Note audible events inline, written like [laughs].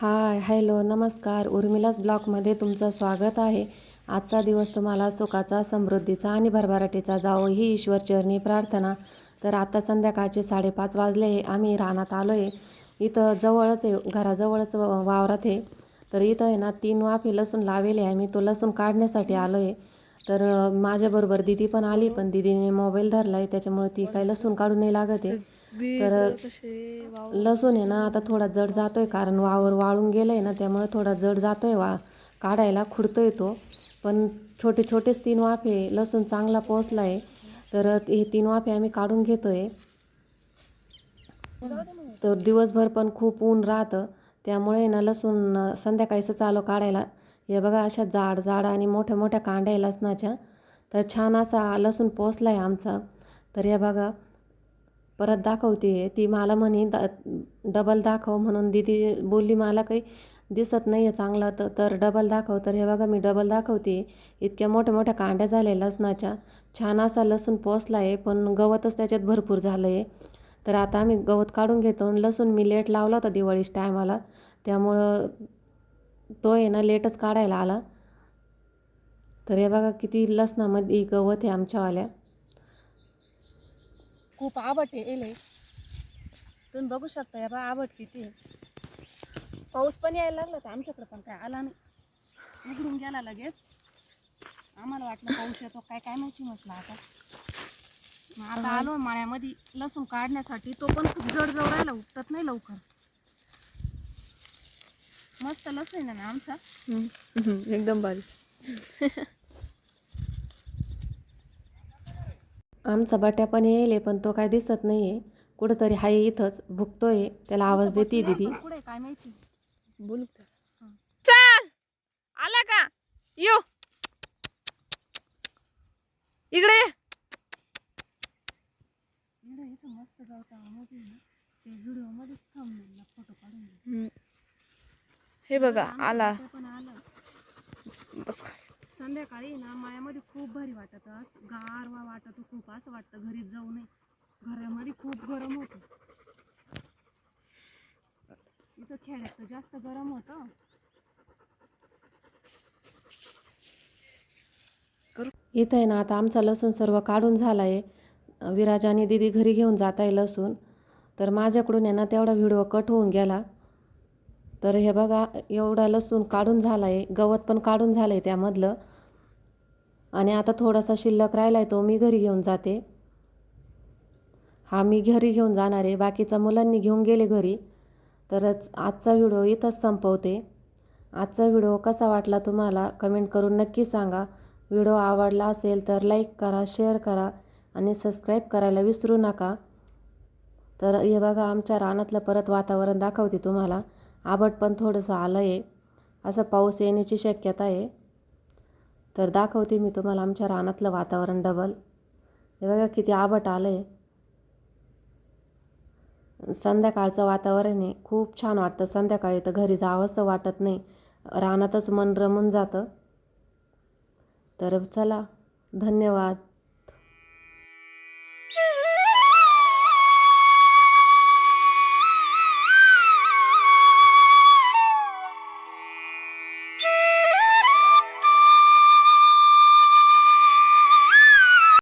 Hi hello नमस्कार. उर्मिलास ब्लॉगमध्ये तुमचं स्वागत आहे. आजचा दिवस तुम्हाला सुखाचा समृद्धीचा आणि भरभराटीचा जावो ही ईश्वरचरणी प्रार्थना. तर आता संध्याकाळचे साडेपाच वाजले आहे. आम्ही रानात आलो आहे इथं जवळच आहे घराजवळच व- वावरात आहे. तर इथं आहे ना तीन वाफे लसूण लावेले आहे. मी तो लसूण काढण्यासाठी आलो आहे तर माझ्याबरोबर दिदी पण आली पण दिदीने मोबाईल धरला आहे त्याच्यामुळे ती काही लसूण काढू नाही लागत आहे. तर लसूण आहे ना आता थोडा जड जातोय कारण वावर वाळून गेलंय ना त्यामुळे थोडा जड जातोय वा. काढायला खुडतोय तो. पण छोटे छोटेच तीन वाफे लसूण चांगला पोचला आहे तर हे तीन वाफे आम्ही काढून घेतोय. तर दिवसभर पण खूप ऊन राहतं. त्यामुळे ना लसूण संध्याकाळीच चालू काढायला. हे बघा अशा जाड जाड आणि मोठ्या मोठ्या कांड्या आहे लसणाच्या. तर छान असा लसूण पोचला आहे आमचा. तर हे बघा परत दाखवते. ती मला म्हणे द डबल दाखव म्हणून दिदी बोलली मला काही दिसत नाही आहे चांगलं तर तर डबल दाखव. तर हे बघा मी डबल दाखवते. इतक्या मोठ्या मोठ्या कांड्या झाल्या लसणाच्या. छान असा लसूण पोचला आहे पण गवतच त्याच्यात भरपूर झालं आहे तर आता आम्ही गवत काढून घेतो आणि लसूण मी लेट लावला होता दिवाळीच टायमाला. त्यामुळं तो आहे ना लेटच काढायला आला. तर हे बघा किती लसणामध्ये गवत आहे आमच्यावाल्या. खूप आबट आहे तुम्ही बघू शकता या बा आबट किती आहे. पाऊस पण यायला लागला होता आमच्याकडे पण काय आला नाही. उघडून गेला लगेच. आम्हाला वाटलं पाऊस येतो काय काय माहिती म्हटलं आता. मग आता आलो माळ्यामध्ये लसूण काढण्यासाठी. तो पण खूप जड जवळ राहिला उपटत नाही लवकर. मस्त लसूण आहे ना आमचा. एकदम भारी. [laughs] आमचा बट्या पण येईल पण तो काय दिसत नाही आहे. कुठंतरी हाय इथंच भुकतोय त्याला आवाज देते दिदी. पुढे काय माहिती? बोलू? चल! आला का? यो! इकडे मस्त फोटो काढून. हे बघा आला. ते पण आलं बस संध्याकाळी ना मायामध्ये खूप भारी वाटत. गारवा वाटत खूप असं वाटतं घरी जाऊ नये. घरामध्ये खूप गरम होतं. इथं खेड्यात तर जास्त गरम होतं. इथं आहे ना आता आमचा लसूण सर्व काढून झाला आहे विराज आणि दिदी घरी घेऊन जात आहे लसूण. तर माझ्याकडून आहे ना तेवढा व्हिडिओ कट होऊन गेला. तर हे बघा एवढा लसूण काढून झाला आहे गवत पण काढून झालं आहे त्यामधलं. आणि आता थोडासा शिल्लक राहिला आहे तो मी घरी घेऊन जाते. हा मी घरी घेऊन जाणार आहे. बाकीचा मुलांनी घेऊन गेले घरी. तरच आजचा व्हिडिओ इथंच संपवते. आजचा व्हिडिओ कसा वाटला तुम्हाला कमेंट करून नक्की सांगा. व्हिडिओ आवडला असेल तर लाईक करा शेअर करा आणि सबस्क्राईब करायला विसरू नका. तर हे बघा आमच्या रानातलं परत वातावरण दाखवते तुम्हाला. आबट पण थोडंसं आलं आहे असं पाऊस येण्याची शक्यता आहे. तर दाखवते मी तुम्हाला आमच्या रानातलं वातावरण डबल हे बघा किती आबट आलं आहे संध्याकाळचं वातावरण आहे. खूप छान वाटतं. संध्याकाळी तर घरी जावंसं वाटत नाही. रानातच मन रमून जातं. तर चला धन्यवाद.